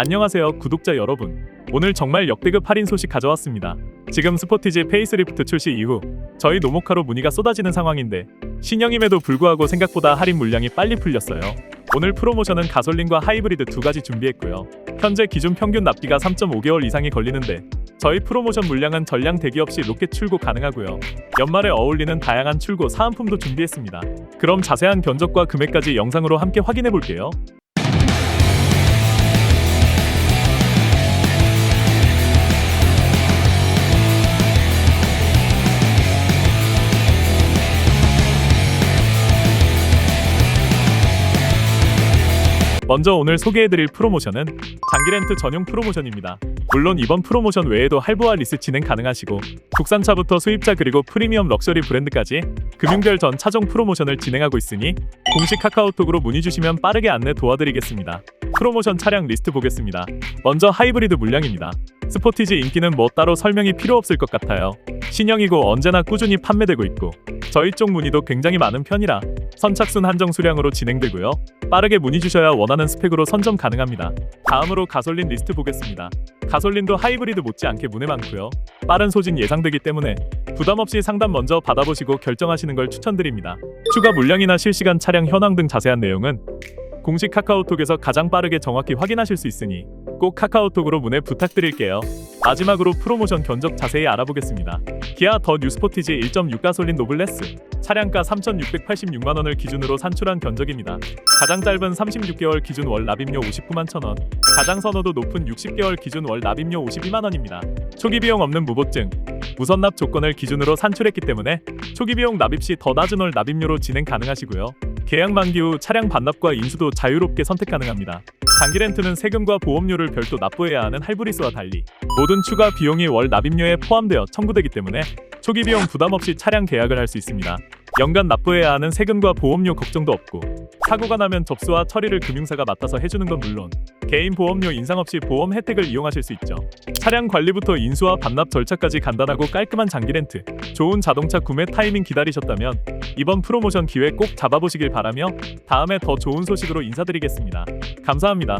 안녕하세요 구독자 여러분. 오늘 정말 역대급 할인 소식 가져왔습니다. 지금 스포티지 페이스리프트 출시 이후 저희 노모카로 문의가 쏟아지는 상황인데 신형임에도 불구하고 생각보다 할인 물량이 빨리 풀렸어요. 오늘 프로모션은 가솔린과 하이브리드 두 가지 준비했고요. 현재 기준 평균 납기가 3.5개월 이상이 걸리는데 저희 프로모션 물량은 전량 대기 없이 로켓 출고 가능하고요. 연말에 어울리는 다양한 출고 사은품도 준비했습니다. 그럼 자세한 견적과 금액까지 영상으로 함께 확인해 볼게요 먼저 오늘 소개해드릴 프로모션은 장기렌트 전용 프로모션입니다. 물론 이번 프로모션 외에도 할부와 리스 진행 가능하시고 국산차부터 수입차 그리고 프리미엄 럭셔리 브랜드까지 금융별 전 차종 프로모션을 진행하고 있으니 공식 카카오톡으로 문의 주시면 빠르게 안내 도와드리겠습니다. 프로모션 차량 리스트 보겠습니다. 먼저 하이브리드 물량입니다. 스포티지 인기는 뭐 따로 설명이 필요 없을 것 같아요. 신형이고 언제나 꾸준히 판매되고 있고 저희 쪽 문의도 굉장히 많은 편이라 선착순 한정 수량으로 진행되고요. 빠르게 문의 주셔야 원하는 스펙으로 선점 가능합니다. 다음으로 가솔린 리스트 보겠습니다. 가솔린도 하이브리드 못지않게 문의 많고요. 빠른 소진 예상되기 때문에 부담 없이 상담 먼저 받아보시고 결정하시는 걸 추천드립니다. 추가 물량이나 실시간 차량 현황 등 자세한 내용은 공식 카카오톡에서 가장 빠르게 정확히 확인하실 수 있으니 꼭 카카오톡으로 문의 부탁드릴게요. 마지막으로 프로모션 견적 자세히 알아보겠습니다. 기아 더 뉴스포티지 1.6 가솔린 노블레스 차량가 3,686만 원을 기준으로 산출한 견적입니다. 가장 짧은 36개월 기준 월 납입료 59만 1,000원, 가장 선호도 높은 60개월 기준 월 납입료 52만 원입니다. 초기 비용 없는 무보증, 무선납 조건을 기준으로 산출했기 때문에 초기 비용 납입 시 더 낮은 월 납입료로 진행 가능하시고요. 계약 만기 후 차량 반납과 인수도 자유롭게 선택 가능합니다. 장기 렌트는 세금과 보험료를 별도 납부해야 하는 할부리스와 달리 모든 추가 비용이 월 납입료에 포함되어 청구되기 때문에 초기 비용 부담 없이 차량 계약을 할 수 있습니다. 연간 납부해야 하는 세금과 보험료 걱정도 없고 사고가 나면 접수와 처리를 금융사가 맡아서 해주는 건 물론 개인 보험료 인상 없이 보험 혜택을 이용하실 수 있죠. 차량 관리부터 인수와 반납 절차까지 간단하고 깔끔한 장기 렌트. 좋은 자동차 구매 타이밍 기다리셨다면 이번 프로모션 기회 꼭 잡아보시길 바라며 다음에 더 좋은 소식으로 인사드리겠습니다. 감사합니다.